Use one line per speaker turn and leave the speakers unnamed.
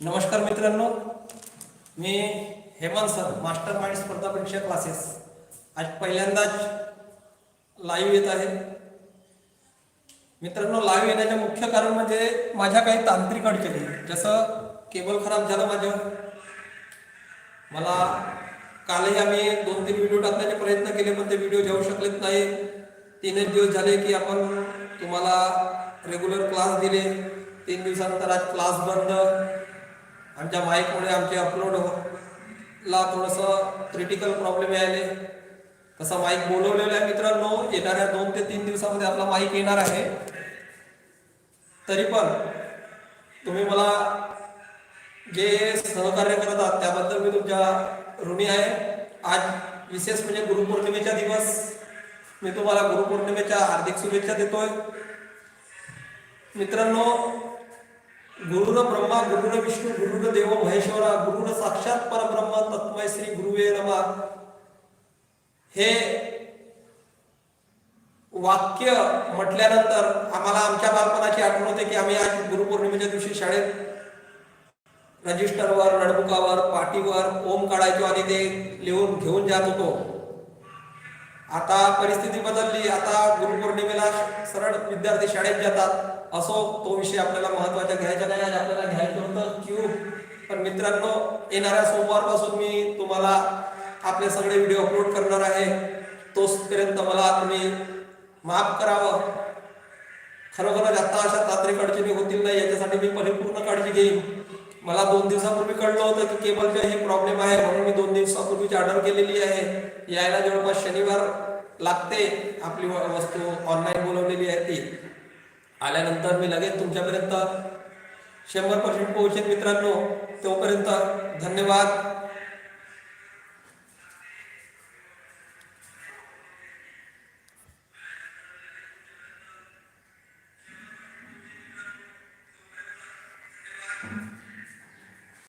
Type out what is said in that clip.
नमस्कार मित्रांनो. मी हेमंत सर मास्टर माइंड स्पर्धा परीक्षा क्लासेस आज पहिल्यांदाच लाईव्ह येत आहे. मित्रांनो लाईव्ह येण्याचे मुख्य कारण म्हणजे माझ्या काही तांत्रिक अडचणी. जसं केबल खराब झालं माझं मला कालही आम्ही दोन तीन व्हिडिओ टाकण्याचे प्रयत्न केले पण ते व्हिडिओ जाऊ शकलेत नाही. तीनच दिवस झाले की आपण तुम्हाला रेग्युलर क्लास दिले. तीन दिवसानंतर आज क्लास बंद. आमच्या माईकमुळे आमचे अपलोड हो- ला थोडंसं क्रिटिकल प्रॉब्लेम यायले. तसं माईक बोलवलेलं आहे मित्रांनो येणाऱ्या दोन ते तीन दिवसामध्ये आपला माईक येणार आहे. तरी पण तुम्ही मला जे सहकार्य करत आहात त्याबद्दल मी तुमच्या ऋणी आहे. आज विशेष म्हणजे गुरुपौर्णिमेचा दिवस. मी तुम्हाला गुरुपौर्णिमेच्या हार्दिक शुभेच्छा देतोय. मित्रांनो गुरुर ब्रह्मा गुरुर विष्णू गुरुर देव महेश्वरा गुरुर साक्षात परब्रह्म तत्मय श्री गुरुवे नमा. हे वाक्य म्हटल्यानंतर आम्हाला आमच्या बालपणाची आठवण होते की आम्ही आज गुरुपौर्णिमेच्या दिवशी शाळेत रजिस्टरवर नोटबुकावर पाटीवर ओम काढायचो आणि ते लिहून घेऊन जात होतो. आता परिस्थिती बदलली आता गुरुपौर्णिमेला सरळ विद्यार्थी शाळेत जातात. असो तो विषय आपल्याला महत्त्वाचा घ्यायचा नाही आणि आपल्याला घ्यायचं होतं क्यू. पण मित्रांनो येणाऱ्या सोमवारपासून मी तुम्हाला आपले सगळे व्हिडिओ अपलोड करणार आहे. तोपर्यंत मला तुम्ही माफ करावं. खरोखरच आता अशा तांत्रिक अडचणी होतील नाही याच्यासाठी मी परिपूर्ण काळजी घेईन. मला दोन दिवसापूर्वी कळलं होतं की केबलचे हे प्रॉब्लेम आहे म्हणून मी दोन दिवसापूर्वीची ऑर्डर केलेली आहे. यायला जवळपास शनिवार लागते आपली वस्तू ऑनलाईन बोलवलेली आहे ती. आल्यानंतर मी लगेच तुमच्यापर्यंत शंभर पर्सेंट पोहोचेन मित्रांनो. तोपर्यंत धन्यवाद.